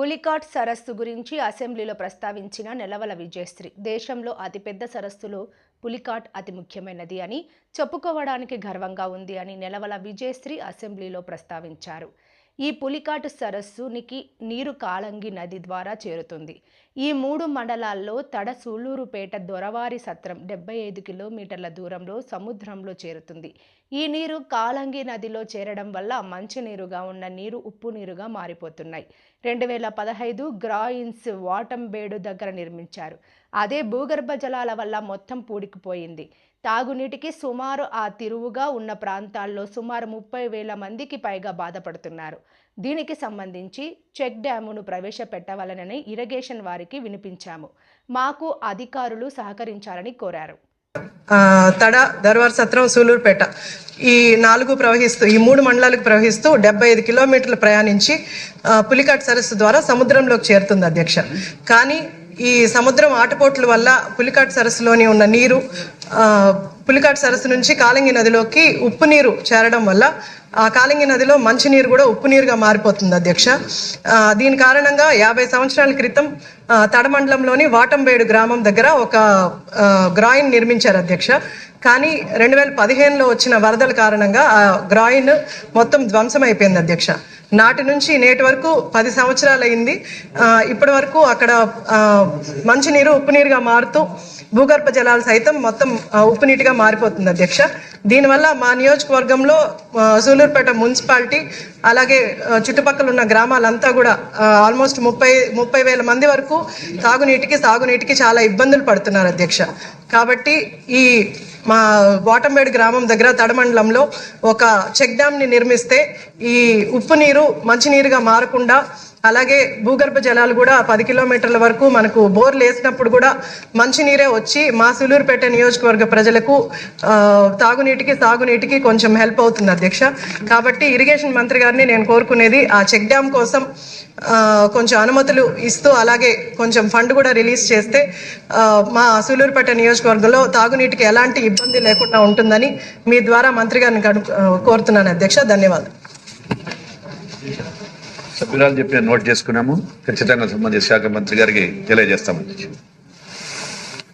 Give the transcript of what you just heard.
పులికాట్ సరస్సు గురించి అసెంబ్లీలో ప్రస్తావించిన నెలవల విజయశ్రీ. దేశంలో అతిపెద్ద సరస్సులో పులికాట్ అతి ముఖ్యమైనది అని చెప్పుకోవడానికి గర్వంగా ఉంది అని నెలవల విజయశ్రీ అసెంబ్లీలో ప్రస్తావించారు. ఈ పులికాటు సరస్సునికి నీరు కాళంగి నది ద్వారా చేరుతుంది. ఈ మూడు మండలాల్లో తడ సూళ్ళూరుపేట దొరవారి సత్రం డెబ్బై ఐదు కిలోమీటర్ల దూరంలో సముద్రంలో చేరుతుంది. ఈ నీరు కాళంగి నదిలో చేరడం వల్ల మంచినీరుగా ఉన్న నీరు ఉప్పు నీరుగా మారిపోతున్నాయి. రెండు వేల పదహైదు గ్రాయిన్స్ వాటంబేడు దగ్గర నిర్మించారు. అదే భూగర్భ జలాల వల్ల మొత్తం పూడికిపోయింది. తాగునీటికి సుమారు ఆ తిరువుగా ఉన్న ప్రాంతాల్లో సుమారు ముప్పై వేల మందికి పైగా బాధపడుతున్నారు. దీనికి సంబంధించి చెక్ డ్యామును ప్రవేశపెట్టవాలనని ఇరిగేషన్ వారికి వినిపించాము. మాకు అధికారులు సహకరించాలని కోరారు. తడ దర్వార్ సత్రం సూలూరుపేట. ఈ నాలుగు ప్రవహిస్తూ ఈ మూడు మండలాలకు ప్రవహిస్తూ డెబ్బై ఐదు కిలోమీటర్లు ప్రయాణించి పులికాట్ సరస్సు ద్వారా సముద్రంలోకి చేరుతుంది అధ్యక్ష. కానీ ఈ సముద్రం ఆటపోట్ల వల్ల పులికాట్ సరస్సులోని ఉన్న నీరు పులికాట్ సరస్సు నుంచి కాలింగి నదిలోకి ఉప్పు నీరు చేరడం వల్ల ఆ కాలింగి నదిలో మంచినీరు కూడా ఉప్పు నీరుగా మారిపోతుంది అధ్యక్ష. దీని కారణంగా యాభై సంవత్సరాల క్రితం తడమండలంలోని వాటంబేడు గ్రామం దగ్గర ఒక గ్రాయిన్ నిర్మించారు అధ్యక్ష. కానీ రెండు వేల పదిహేనులో వచ్చిన వరదల కారణంగా ఆ గ్రాయిన్ మొత్తం ధ్వంసం అయిపోయింది అధ్యక్ష. నాటి నుంచి నేటి వరకు పది సంవత్సరాలు అయింది ఇప్పటి వరకు అక్కడ మంచినీరు ఉప్పు నీరుగా మారుతూ భూగర్భ జలాలు సైతం మొత్తం ఉప్పు నీటిగా మారిపోతుంది అధ్యక్ష. దీనివల్ల మా నియోజకవర్గంలో సూలూరుపేట మున్సిపాలిటీ అలాగే చుట్టుపక్కల ఉన్న గ్రామాలంతా కూడా ఆల్మోస్ట్ ముప్పై ముప్పై వేల మంది వరకు తాగునీటికి సాగునీటికి చాలా ఇబ్బందులు పడుతున్నారు అధ్యక్ష. కాబట్టి ఈ మా వాటంబేడు గ్రామం దగ్గర తడమండలంలో ఒక చెక్ డ్యామ్ని నిర్మిస్తే ఈ ఉప్పు నీరు మంచినీరుగా మారకుండా అలాగే భూగర్భ జలాలు కూడా పది కిలోమీటర్ల వరకు మనకు బోర్లు వేసినప్పుడు కూడా మంచినీరే వచ్చి మా సులూరుపేట నియోజకవర్గ ప్రజలకు తాగునీటికి సాగునీటికి కొంచెం హెల్ప్ అవుతుంది అధ్యక్ష. కాబట్టి ఇరిగేషన్ మంత్రి గారిని నేను కోరుకునేది ఆ చెక్ డ్యామ్ కోసం కొంచెం అనుమతులు ఇస్తూ అలాగే కొంచెం ఫండ్ కూడా రిలీజ్ చేస్తే మా సూలూరుపేట నియోజకవర్గంలో తాగునీటికి ఎలాంటి ఇబ్బంది లేకుండా ఉంటుందని మీ ద్వారా మంత్రి గారిని కోరుతున్నాను అధ్యక్ష. ధన్యవాదాలు. సభ్యురాలు చెప్పిన నోట్ చేసుకున్నాము. ఖచ్చితంగా సంబంధిత శాఖ మంత్రి గారికి తెలియజేస్తాము.